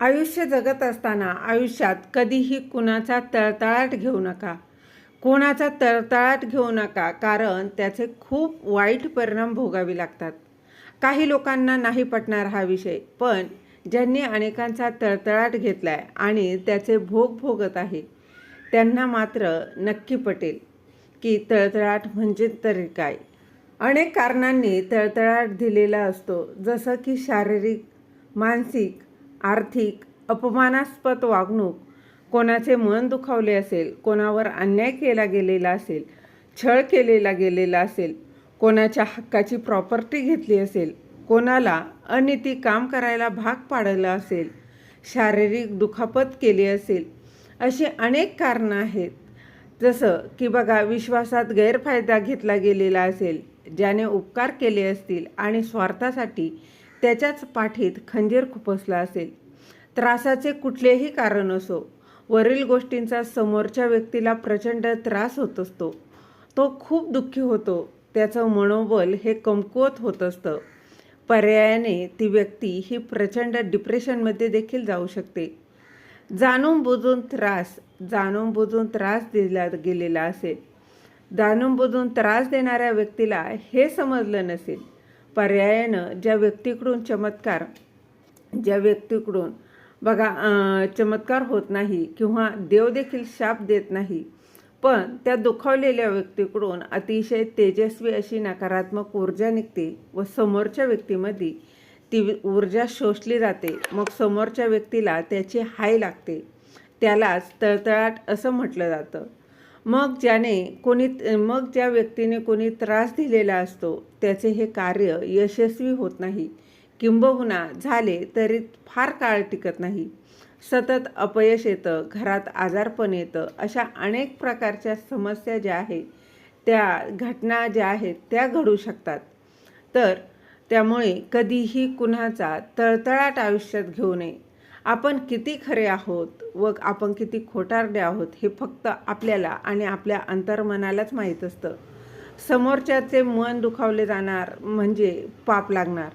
आयुष्य जगत असताना आयुष्यात कधीही कुणाचा तळतळाट घेऊ नका. कोणाचा तळतळाट घेऊ नका कारण त्याचे खूप वाईट परिणाम भोगावे लागतात. काही लोकांना नाही पटणार हा विषय पण ज्यांनी अनेकांचा तळतळाट घेतला आहे आणि त्याचे भोग भोगत आहे त्यांना मात्र नक्की पटेल की तळतळाट म्हणजे तरी काय. अनेक कारणांनी तळतळाट दिलेला असतो जसं की शारीरिक मानसिक आर्थिक अपमानास्पद वागणूक कोणाचे मन दुखावले असेल कोणावर अन्याय केला गेलेला असेल छळ केलेला गेलेला असेल कोणाच्या हक्काची प्रॉपर्टी घेतली असेल कोणाला अनिती काम करायला भाग पाडलं असेल शारीरिक दुखापत केली असेल अशी अनेक कारणं आहेत. जसं की बघा विश्वासात गैरफायदा घेतला गेलेला असेल ज्याने उपकार केले असतील आणि स्वार्थासाठी त्याच्याच पाठीत खंजीर खुपसला असेल. त्रासाचे कुठलेही कारण असो वरील गोष्टींचा समोरच्या व्यक्तीला प्रचंड त्रास होत असतो. तो खूप दुःखी होतो. त्याचं मनोबल हे कमकुवत होत असतं. पर्यायाने ती व्यक्ती ही प्रचंड डिप्रेशनमध्ये देखील जाऊ शकते. जाणून बुजून त्रास जाणून बुजून त्रास दिला गेलेला असेल. जाणून बुजून त्रास देणाऱ्या व्यक्तीला हे समजलं नसेल. पर्यायानं ज्या व्यक्तीकडून चमत्कार ज्या व्यक्तीकडून बघा चमत्कार होत नाही किंवा देव देखील शाप देत नाही पण त्या दुखावलेल्या व्यक्तीकडून अतिशय तेजस्वी अशी नकारात्मक ऊर्जा निघते व समोरच्या व्यक्तीमध्ये ती ऊर्जा शोषली जाते. मग समोरच्या व्यक्तीला त्याची हाय लागते. त्यालाच तळतळाट असं म्हटलं जातं. मग ज्याने कोणी मग ज्या व्यक्तीने कोणी त्रास दिलेला असतो त्याचे हे कार्य यशस्वी होत नाही. किंबहुना झाले तरी फार काळ टिकत नाही. सतत अपयश येतं घरात आजारपण येतं अशा अनेक प्रकारच्या समस्या ज्या आहेत त्या घटना ज्या आहेत त्या घडू शकतात. तर त्यामुळे कधीही कुणाचा तळतळाट आयुष्यात घेऊ नये. आपण किती खरे आहोत व आपण किती खोटारडे आहोत हे फक्त आपल्याला आणि आपल्या अंतर्मनालाच माहीत असतं. समोरच्याचे मन दुखावले जाणार म्हणजे पाप लागणार.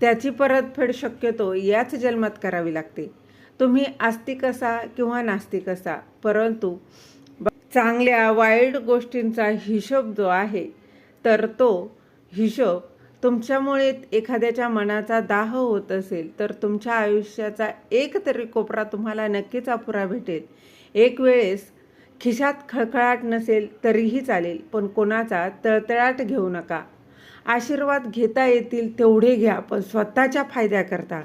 त्याची परतफेड शक्यतो याच जन्मात करावी लागते. तुम्ही आस्तिक असा किंवा नास्तिक असा परंतु चांगल्या वाईट गोष्टींचा हिशोब जो आहे तर तो हिशोब तुमच्यामुळे एखाद्याच्या मनाचा दाह होत असेल तर तुमच्या आयुष्याचा एक तरी कोपरा तुम्हाला नक्कीच अपुरा भेटेल. एक वेळेस खिशात खळखळाट नसेल तरीही चालेल पण कोणाचा तळतळाट घेऊ नका. आशीर्वाद घेता येतील तेवढे घ्या पण स्वतःच्या फायद्याकरता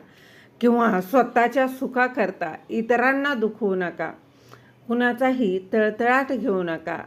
किंवा स्वतःच्या सुखाकरता इतरांना दुखवू नका. कुणाचाही तळतळाट घेऊ नका.